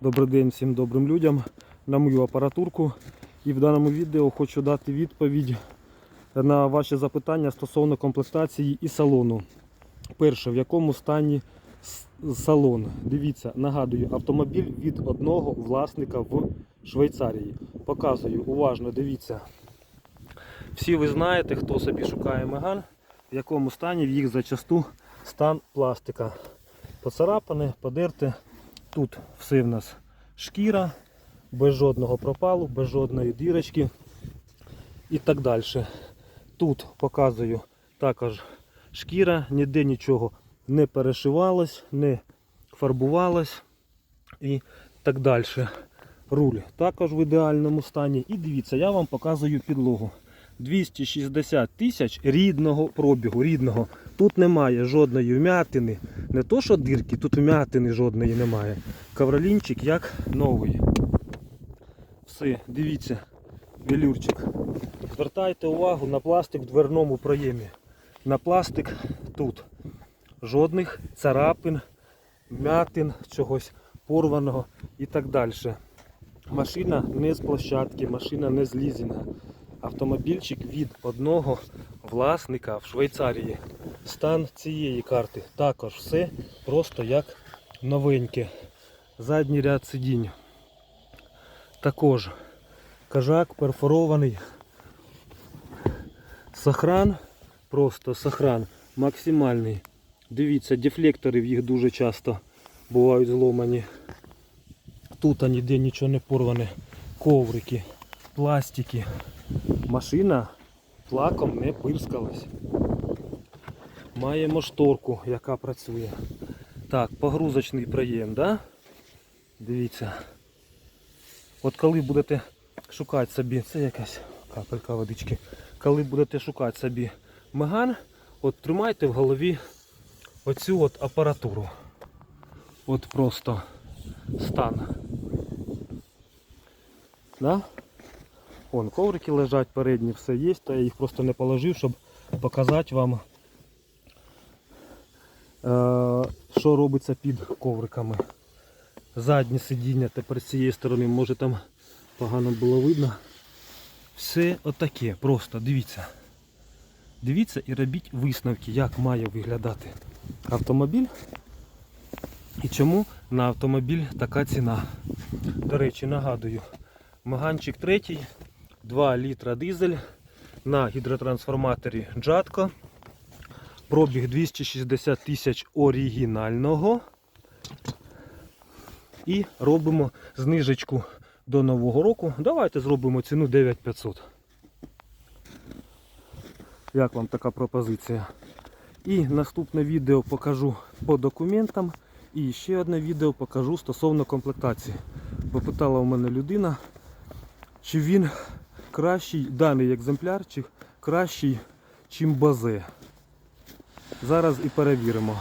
Добрий день всім добрим людям на мою апаратурку. І в даному відео хочу дати відповідь на ваші запитання стосовно комплектації і салону. Перше, в якому стані салон? Дивіться, нагадую, автомобіль від одного власника в Швейцарії. Показую уважно, дивіться. Всі ви знаєте, хто собі шукає меган, в якому стані в їх зачасту стан пластика. Поцарапане, подерте. Тут все в нас шкіра, без жодного пропалу, без жодної дірочки і так далі. Тут показую також шкіра, ніде нічого не перешивалось, не фарбувалось і так далі. Руль також в ідеальному стані. І дивіться, я вам показую підлогу. 260 тисяч рідного пробігу, рідного. Тут немає жодної вмятини. Не то, що дирки, тут вмятини жодної немає. Ковролінчик як новий. Все, дивіться, велюрчик. Звертайте увагу на пластик в дверному проємі. На пластик тут. Жодних царапин, вмятин, чогось порваного і так далі. Машина не з площадки, машина не з лізінга. Автомобільчик від одного власника в Швейцарії. Стан цієї карти також все просто як новеньке. Задній ряд сидінь. Також кажак перфорований. Сохран, просто сохран максимальний. Дивіться, дефлектори в їх дуже часто бувають зломані. Тут ніде нічого не порване. Коврики, пластики. Машина плаком не пирскалась. Маємо шторку, яка працює. Так, погрузочний проєм, да? Дивіться. От коли будете шукати собі, це якась капелька водички. Коли будете шукати собі меган, от тримайте в голові оцю от апаратуру. От просто стан. Да? Вон коврики лежать передні, все є, то я їх просто не положив, щоб показати вам, що робиться під ковриками. Заднє сидіння тепер з цієї сторони, може там погано було видно. Все отаке, просто дивіться. Дивіться і робіть висновки, як має виглядати автомобіль і чому на автомобіль така ціна. До речі, нагадую, Маганчик третій, 2 літра дизель на гідротрансформаторі Джатко. Пробіг 260 тисяч оригінального. І робимо знижечку до нового року. Давайте зробимо ціну 9500. Як вам така пропозиція? І наступне відео покажу по документам. І ще одне відео покажу стосовно комплектації. Бо питала у мене людина, чи він кращий, даний екземпляр, чи кращий, чим базе. Зараз і перевіримо.